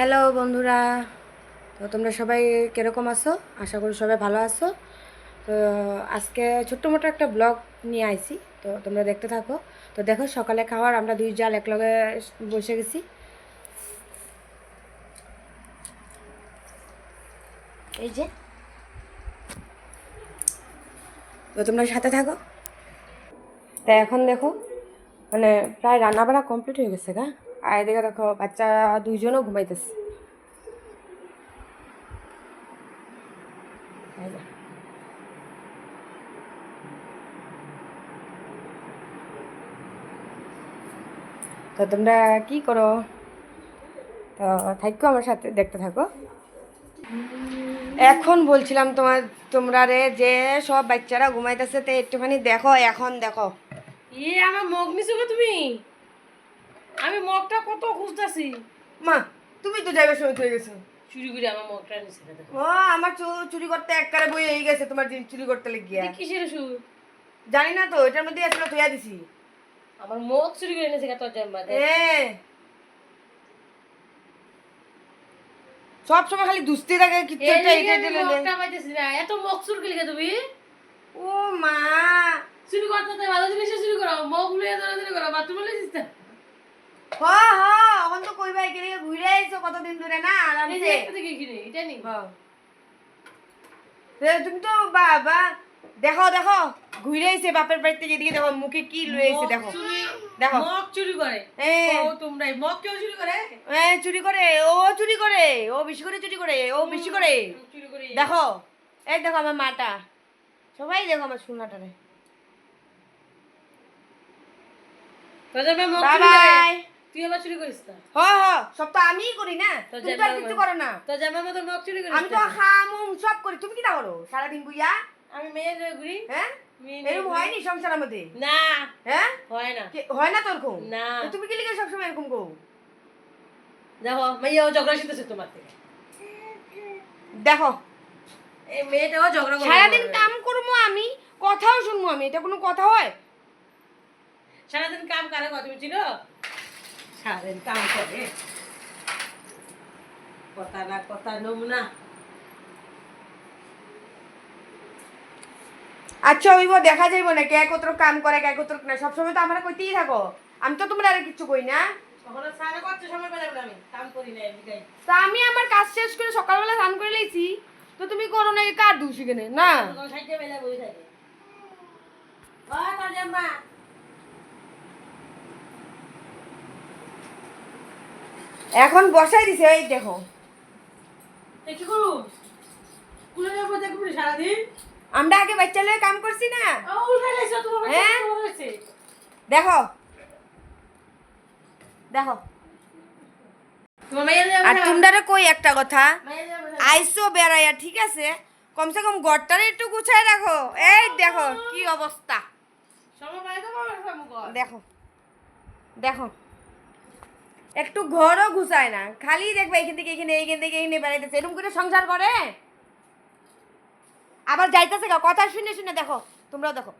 Hello বন্ধুরা। তো তোমরা সবাই কীরকম আছো? আশা করি সবাই ভালো আছো। তো আজকে ছোট্ট মোটো একটা ব্লগ নিয়ে আইছি। তো তোমরা দেখতে থাকো। তো দেখো, সকালে খাওয়ার আমরা দুই জাল একলগে বসে গেছি। এই যে। তো তোমরা সাথে থাকো। তা এখন দেখো মানে প্রায় রান্না বাড়া কমপ্লিট হয়ে গেছে গা। আর এদিকে দেখো, বাচ্চা দুইজনও ঘুমাইতেছে। তো তোমরা কি করো? তো থাকো আমার সাথে, দেখতে থাকো। এখন বলছিলাম তোমার, তোমরা রে যে সব বাচ্চারা ঘুমাইতেছে, তো একটুখানি দেখো, এখন দেখো। ইয়ে আমার নিছো গো তুমি? আমি মগটা কত খুঁজতেছি? মা তুমি তো যাইবার সময় হয়ে গেছো। চুরি করে আমার মগটা নিছে না দেখো ও আমার চুরি করতে একবারে বই হয়ে গেছে তোমার জিনিস চুরি করতে লেগিয়া। কিসের সুর জানি না তো এটার মধ্যে আসলে তুইয়া দিছি। আমার মগ চুরি করে নিছে তোর জাম্মা এ। সব সময় খালি দুস্তি থাকে কিচ্ছু একটা এটা এটা লেগে। মগটা পাইতেছি না এত মগ চুরি করলে তুমি? ও মা। চুরি করতে তো ভালো জিনিস চুরি করো মগ লুয়ে ধরে করো বাথরুমে লইছিস না হ হ এখন তো কই ভাই গেলে ঘুরে আইছো কতদিন ধরে না আরামসে? এটা নি হ্যাঁ। তুমি তো বাবা দেখো দেখো ঘুরে আইছে বাপের বাড়ি থেকে এদিকে দেখো মুখে কি লয়ে আইছে দেখো। দেখো। মগ চুরি করে। ও তোমরাই মগ কেউ চুরি করে? এ চুরি করে ও চুরি করে ও বেশি করে চুরি করে ও বেশি করে। দেখো এই দেখো আমার মাটা। সবাই দেখো আমার জাম্মা মগ বাই বাই তুই আবার চুরি করিস না? সব তো আমিই করি না। তুমি তো কিছু করো না। জাম্মা মতো মগ চুরি করিস আমি তো খামুম সব করি। তুমি কি না করো সারাদিন বুইয়া? আমি মেয়ে ঘুরি। হ্যাঁ? এরকম হয়নি সংসারের মধ্যে? না। হ্যাঁ? হয় না। হয় না তোর খুব না। তুমি কি লিখে সবসময় এরকম দেখো মেয়েও ঝগড়া শিখতেছে তোমার থেকে। দেখো। এই মেয়েটাও ঝগড়া করে সারাদিন কাম করব আমি কথাও শুনব আমি এটা কোনো কথা হয়? সারাদিন কাম করে কত তুমি সারাদিন কাম করে। কথা না কথা নমুনা। আচ্ছা ওইব দেখা যাইব না কে কত কাম করে কে কত না। সবসময় তো আমরা কইতেই থাকো। আমি তো তোমরা আর কিচ্ছু কই না। আমি। কাম করি না এদিকে। তা আমি আমার কাজ শেষ করে সকালবেলা স্নান করে লেছি তো তুমি করো না কার দোষ এখানে? না সাইডে বেলা বসে থাকে ওই তোর জাম্মা এখন বসাই দিছে এই দেখো। আমরা আগে বাচ্চা লয়ে কাম করছি না? হ্যাঁ? দেখো। দেখো। আর তোমরা কই একটা কথা? আইসো বেড়াইয়া ঠিক আছে? কমসে কম ঘরটারে একটু গুছাই রাখো। এই দেখো কি অবস্থা। দেখো। দেখো। একটু ঘরও ঘুষায় না। খালি দেখবে এখান থেকে, এখানে, এখান থেকে, এখানে বেড়াইতেছে। এরকম করে সংসার করে? আবার যাইতেছে কথা শুনে শুনে দেখো, তোমরাও দেখো।